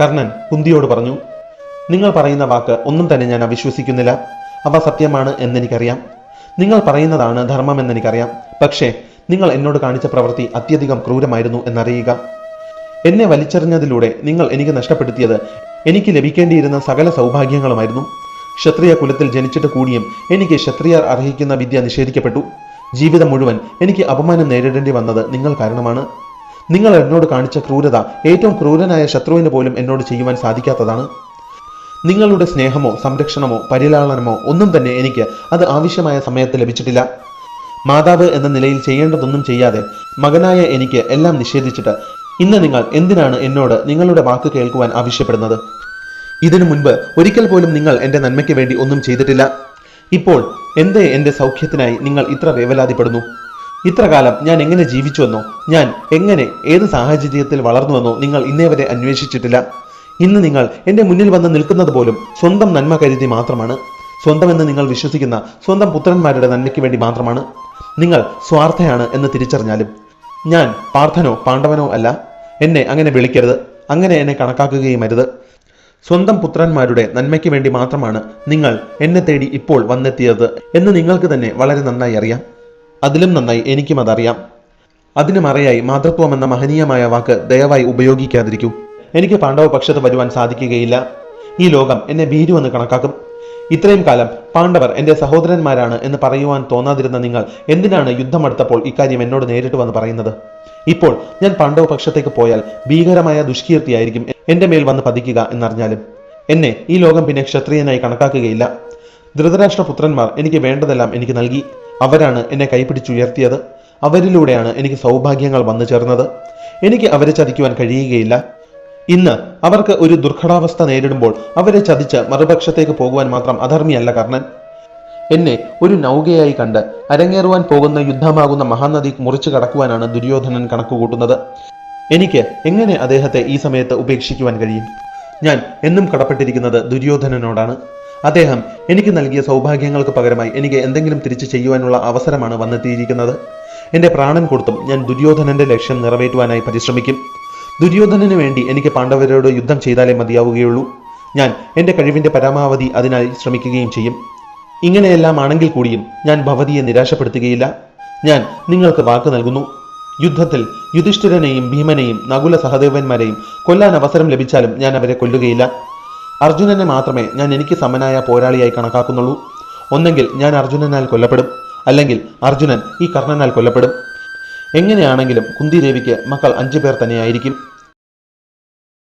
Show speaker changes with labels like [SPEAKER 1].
[SPEAKER 1] കർണൻ കുന്തിയോട് പറഞ്ഞു നിങ്ങൾ പറയുന്ന വാക്ക് ഒന്നും തന്നെ ഞാൻ അവിശ്വസിക്കുന്നില്ല. അവ സത്യമാണ് എന്നെനിക്കറിയാം. നിങ്ങൾ പറയുന്നതാണ് ധർമ്മം എന്നെനിക്കറിയാം പക്ഷേ നിങ്ങൾ എന്നോട് കാണിച്ച പ്രവൃത്തി അത്യധികം ക്രൂരമായിരുന്നു എന്നറിയുക. എന്നെ വലിച്ചെറിഞ്ഞതിലൂടെ നിങ്ങൾ എനിക്ക് നഷ്ടപ്പെടുത്തിയത് എനിക്ക് ലഭിക്കേണ്ടിയിരുന്ന സകല സൗഭാഗ്യങ്ങളുമായിരുന്നു. ക്ഷത്രിയ കുലത്തിൽ ജനിച്ചിട്ട് കൂടിയും എനിക്ക് ക്ഷത്രിയർ അർഹിക്കുന്ന വിദ്യ നിഷേധിക്കപ്പെട്ടു. ജീവിതം മുഴുവൻ എനിക്ക് അപമാനം നേരിടേണ്ടി വന്നത് നിങ്ങൾ കാരണമാണ്. നിങ്ങൾ എന്നോട് കാണിച്ച ക്രൂരത ഏറ്റവും ക്രൂരനായ ശത്രുവിന് പോലും എന്നോട് ചെയ്യുവാൻ സാധിക്കാത്തതാണ്. നിങ്ങളുടെ സ്നേഹമോ സംരക്ഷണമോ പരിലാളനമോ ഒന്നും തന്നെ എനിക്ക് അത് ആവശ്യമായ സമയത്ത് ലഭിച്ചിട്ടില്ല. മാതാവ് എന്ന നിലയിൽ ചെയ്യേണ്ടതൊന്നും ചെയ്യാതെ മകനായ എനിക്ക് എല്ലാം നിഷേധിച്ചിട്ട് ഇന്ന് നിങ്ങൾ എന്തിനാണ് എന്നോട് നിങ്ങളുടെ വാക്ക് കേൾക്കുവാൻ ആവശ്യപ്പെടുന്നത്? ഇതിനു മുൻപ് ഒരിക്കൽ പോലും നിങ്ങൾ എന്റെ നന്മയ്ക്ക് വേണ്ടി ഒന്നും ചെയ്തിട്ടില്ല. ഇപ്പോൾ എന്തേ എന്റെ സൗഖ്യത്തിനായി നിങ്ങൾ ഇത്ര വേവലാതിപ്പെടുന്നു? ഇത്ര കാലം ഞാൻ എങ്ങനെ ജീവിച്ചുവെന്നോ ഞാൻ എങ്ങനെ ഏത് സാഹചര്യത്തിൽ വളർന്നുവെന്നോ നിങ്ങൾ ഇന്നേ വരെ അന്വേഷിച്ചിട്ടില്ല. ഇന്ന് നിങ്ങൾ എന്റെ മുന്നിൽ വന്ന് നിൽക്കുന്നത് പോലും സ്വന്തം നന്മ കരുതി മാത്രമാണ്. സ്വന്തമെന്ന് നിങ്ങൾ വിശ്വസിക്കുന്ന സ്വന്തം പുത്രന്മാരുടെ നന്മയ്ക്ക് വേണ്ടി മാത്രമാണ്. നിങ്ങൾ സ്വാർത്ഥയാണ് എന്ന് തിരിച്ചറിഞ്ഞാലും. ഞാൻ പാർത്ഥനോ പാണ്ഡവനോ അല്ല. എന്നെ അങ്ങനെ വിളിക്കരുത്. അങ്ങനെ എന്നെ കണക്കാക്കുകയും അരുത്. സ്വന്തം പുത്രന്മാരുടെ നന്മയ്ക്ക് വേണ്ടി മാത്രമാണ് നിങ്ങൾ എന്നെ തേടി ഇപ്പോൾ വന്നെത്തിയത് എന്ന് നിങ്ങൾക്ക് തന്നെ വളരെ നന്നായി അറിയാം. അതിലും നന്നായി എനിക്കും അതറിയാം. അതിന് മറയായി മാതൃത്വം എന്ന മഹനീയമായ വാക്ക് ദയവായി ഉപയോഗിക്കാതിരിക്കൂ. എനിക്ക് പാണ്ഡവ പക്ഷത്ത് വരുവാൻ സാധിക്കുകയില്ല. ഈ ലോകം എന്നെ ഭീരുവെന്ന് കണക്കാക്കും. ഇത്രയും കാലം പാണ്ഡവർ എന്റെ സഹോദരന്മാരാണ് എന്ന് പറയുവാൻ തോന്നാതിരുന്ന നിങ്ങൾ എന്തിനാണ് യുദ്ധമെടുത്തപ്പോൾ ഇക്കാര്യം എന്നോട് നേരിട്ട് വന്ന് പറയുന്നത്? ഇപ്പോൾ ഞാൻ പാണ്ഡവ പക്ഷത്തേക്ക് പോയാൽ ഭീകരമായ ദുഷ്കീർത്തിയായിരിക്കും എന്റെ മേൽ വന്ന് പതിക്കുക എന്നറിഞ്ഞാലും. എന്നെ ഈ ലോകം പിന്നെ ക്ഷത്രിയനായി കണക്കാക്കുകയില്ല. ധൃതരാഷ്ട്ര പുത്രന്മാർ എനിക്ക് വേണ്ടതെല്ലാം എനിക്ക് നൽകി. അവരാണ് എന്നെ കൈപിടിച്ചുയർത്തിയത്. അവരിലൂടെയാണ് എനിക്ക് സൗഭാഗ്യങ്ങൾ വന്നു ചേർന്നത്. എനിക്ക് അവരെ ചതിക്കുവാൻ കഴിയുകയില്ല. ഇന്ന് അവർക്ക് ഒരു ദുർഘടാവസ്ഥ നേരിടുമ്പോൾ അവരെ ചതിച്ച് മറുപക്ഷത്തേക്ക് പോകുവാൻ മാത്രം അധർമ്മിയല്ല കർണൻ. എന്നെ ഒരു നൗകയായി കണ്ട് അരങ്ങേറുവാൻ പോകുന്ന യുദ്ധമാകുന്ന മഹാനദി മുറിച്ചു കടക്കുവാനാണ് ദുര്യോധനൻ കണക്കുകൂട്ടുന്നത്. എനിക്ക് എങ്ങനെ അദ്ദേഹത്തെ ഈ സമയത്ത് ഉപേക്ഷിക്കുവാൻ കഴിയും? ഞാൻ എന്നും കടപ്പെട്ടിരിക്കുന്നത് ദുര്യോധനനോടാണ്. അദ്ദേഹം എനിക്ക് നൽകിയ സൗഭാഗ്യങ്ങൾക്ക് പകരമായി എനിക്ക് എന്തെങ്കിലും തിരിച്ചു ചെയ്യുവാനുള്ള അവസരമാണ് വന്നെത്തിയിരിക്കുന്നത്. എന്റെ പ്രാണൻ കൊടുത്തും ഞാൻ ദുര്യോധനന്റെ ലക്ഷ്യം നിറവേറ്റുവാനായി പരിശ്രമിക്കും. ദുര്യോധനന് വേണ്ടി എനിക്ക് പാണ്ഡവരോട് യുദ്ധം ചെയ്താലേ മതിയാവുകയുള്ളൂ. ഞാൻ എന്റെ കഴിവിന്റെ പരമാവധി അതിനായി ശ്രമിക്കുകയും ചെയ്യും. ഇങ്ങനെയെല്ലാം ആണെങ്കിൽ കൂടിയും ഞാൻ ഭവതിയെ നിരാശപ്പെടുത്തുകയില്ല. ഞാൻ നിങ്ങൾക്ക് വാക്ക് നൽകുന്നു. യുദ്ധത്തിൽ യുധിഷ്ഠിരനെയും ഭീമനെയും നകുല സഹദേവന്മാരെയും കൊല്ലാൻ അവസരം ലഭിച്ചാലും ഞാൻ അവരെ കൊല്ലുകയില്ല. അർജുനനെ മാത്രമേ ഞാൻ എനിക്ക് സമനായ പോരാളിയായി കണക്കാക്കുന്നുള്ളൂ. ഒന്നെങ്കിൽ ഞാൻ അർജുനനാൽ കൊല്ലപ്പെടും. അല്ലെങ്കിൽ അർജുനൻ ഈ കർണനാൽ കൊല്ലപ്പെടും. എങ്ങനെയാണെങ്കിലും കുന്തിദേവിക്ക് മക്കൾ അഞ്ചു പേർ തന്നെയായിരിക്കും.